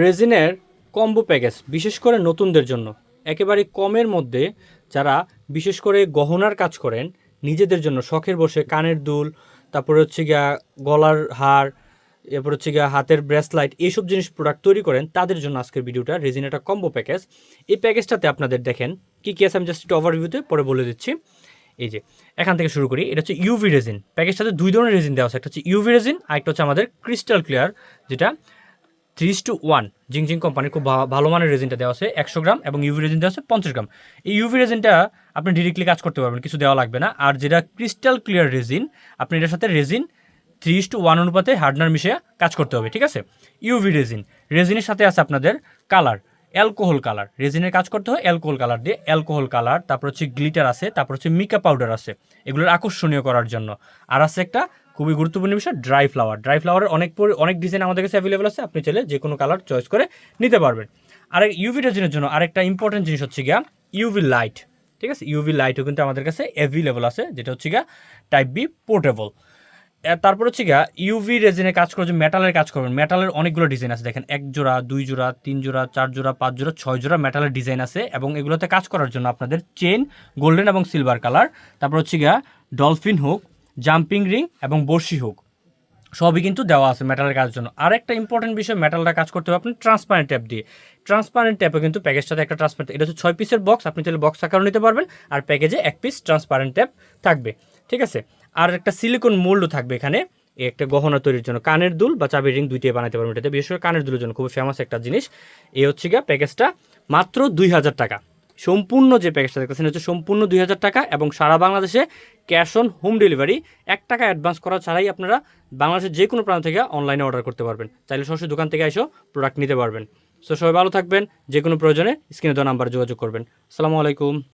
রেজিনের combo package, বিশেষ করে নতুনদের জন্য। একেবারে কমের মধ্যে যারা বিশেষ করে গহনার কাজ করেন, নিজেদের জন্য শখের বসে কানের দুল, তারপরে হচ্ছে গিয়া গলার হার, এরপর হচ্ছে গিয়া হাতের ব্রেসলাইট এইসব জিনিস প্রোডাক্ট তৈরি করেন, তাদের জন্য আজকের ভিডিওটা রেজিন একটা কম্বো প্যাকেজ। এই প্যাকেজটাতে আপনাদের দেখেন কি কি আছে, আমি জাস্ট একটু ওভারভিউতে পরে বলে দিচ্ছি। এই যে, এখান থেকে শুরু করি, এটা হচ্ছে ইউভি রেজিন প্যাকেজটাতে দুই ধরনের রেজিন দেওয়া আছে, একটা হচ্ছে ইউভি রেজিন আর একটা হচ্ছে আমাদের ক্রিস্টাল ক্লিয়ার যেটা থ্রি টু ওয়ান জিংজিং কোম্পানির খুব ভালো মানের রেজিনটা দেওয়া আছে একশো গ্রাম এবং ইউভি রেজিন দেওয়া আছে পঞ্চাশ গ্রাম। এই ইউভি রেজিনটা আপনি ডিরেক্টলি কাজ করতে পারবেন, কিছু দেওয়া লাগবে না। আর যেটা ক্রিস্টাল ক্লিয়ার রেজিন আপনি এটার সাথে রেজিন থ্রি টু ওয়ান অনুপাতে হার্ডনার মিশিয়ে কাজ করতে হবে, ঠিক আছে? ইউভি রেজিন রেজিনের সাথে আছে আপনাদের কালার অ্যালকোহল কালার রেজিনের কাজ করতে হয় অ্যালকোহল কালার দিয়ে অ্যালকোহল কালার তারপর হচ্ছে গ্লিটার আছে, তারপর হচ্ছে মিকা পাউডার আছে, এগুলোর আকর্ষণীয় করার জন্য। আর আছে একটা খুবই গুরুত্বপূর্ণ বিষয় ড্রাই ফ্লাওয়ার ড্রাই ফ্লাওয়ারের অনেক অনেক ডিজাইন আমাদের কাছে অ্যাভেলেবল আছে, আপনি চাইলে যে কোনো কালার চয়েস করে নিতে পারবেন। আর ইউভি রেজিনের জন্য আরেকটা ইম্পর্টেন্ট জিনিস হচ্ছে গিয়া ইউভি লাইট ঠিক আছে? ইউভি লাইটও কিন্তু আমাদের কাছে অ্যাভেলেবল আছে, যেটা হচ্ছে গিয়া টাইপ বি পোর্টেবল তারপর হচ্ছে গিয়া ইউভি রেজিনের কাজ করে যে মেটালের কাজ করবেন। মেটালের অনেকগুলো ডিজাইন আছে, দেখেন, এক জোড়া, দুই জোড়া, তিন জোড়া, চার জোড়া, পাঁচ জোড়া, ছয় জোড়া মেটালের ডিজাইন আছে এবং এগুলোতে কাজ করার জন্য আপনাদের চেন গোল্ডেন এবং সিলভার কালার তারপর হচ্ছে গিয়া ডলফিন হুক জাম্পিং রিং এবং বর্ষি হুক। সবই কিন্তু দেওয়া আছে মেটালের কাজের জন্য। আর একটা ইম্পর্টেন্ট বিষয় মেটালটা কাজ করতে হবে আপনি ট্রান্সপারেন্ট ট্যাপ দিয়ে। ট্রান্সপারেন্ট ট্যাপে কিন্তু প্যাকেজটাতে একটা ট্রান্সপারেন্ট এটা হচ্ছে ছয় পিসের বক্স আপনি তাহলে বক্স আকারও নিতে পারবেন, আর প্যাকেজে এক পিস ট্রান্সপারেন্ট ট্যাপ থাকবে। ঠিক আছে? আর একটা সিলিকন মোল্ডও থাকবে এখানে একটা গহনা তৈরির জন্য। কানের দুল বা চাবির রিং দুইটাই বানাতে পারবেন এটাতে, বিশেষ করে কানের দুলের জন্য, খুবই ফেমাস একটা জিনিস। এই হচ্ছে গিয়া প্যাকেজটা মাত্র দুই হাজার টাকা। সম্পূর্ণ যে প্যাকেজটা দেখতেছেন হচ্ছে সম্পূর্ণ দুই হাজার টাকা এবং সারা বাংলাদেশে ক্যাশ অন হোম ডেলিভারি এক টাকা অ্যাডভান্স করা ছাড়াই আপনারা বাংলাদেশের যে কোনো প্রান্ত থেকে অনলাইনে অর্ডার করতে পারবেন। চাইলে সরাসরি দোকান থেকে এসেও প্রোডাক্ট নিতে পারবেন। সো সবাই ভালো থাকবেন, যে কোনো প্রয়োজনে স্ক্রিনে দেওয়া নাম্বার যোগাযোগ করবেন। আসসালামু আলাইকুম।